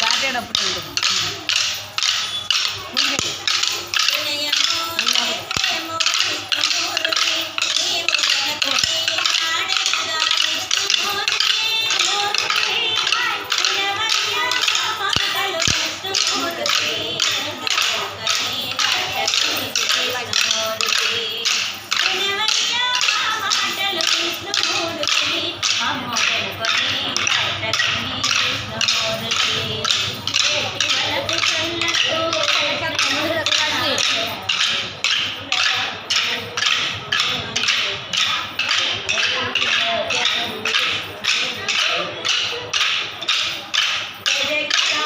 பாட்டியோட போட்டு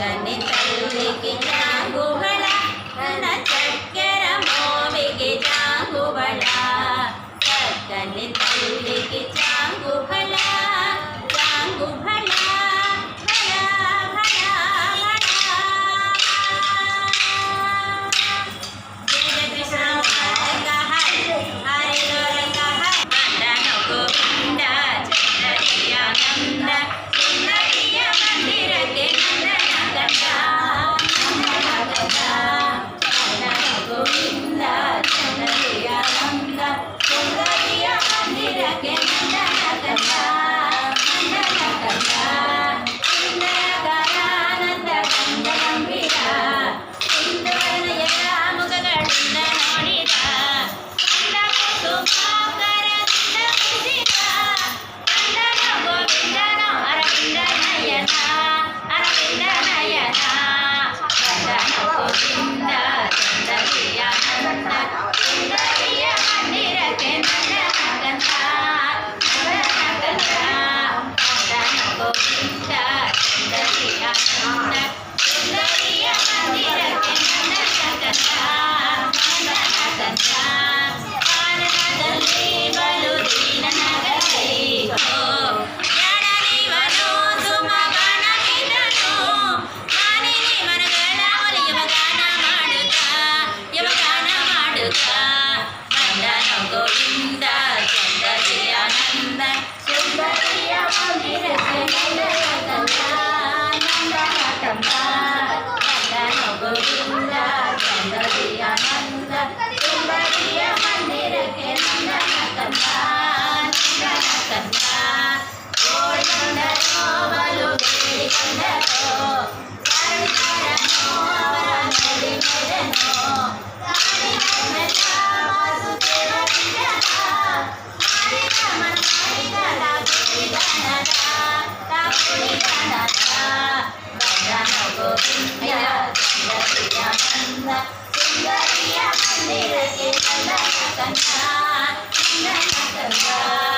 ತನೆ ತಲ್ಲಿಗೆ ಜಾಂಗುಬಳ ತನ ಚಕ್ಕೆರ ಮೋವಿಗೆ ಜಾಂಗುಬಳ ಸಕ್ಕನೆ ತಲ್ಲಿಗೆ ಜಾ لا تنسى لا تنسى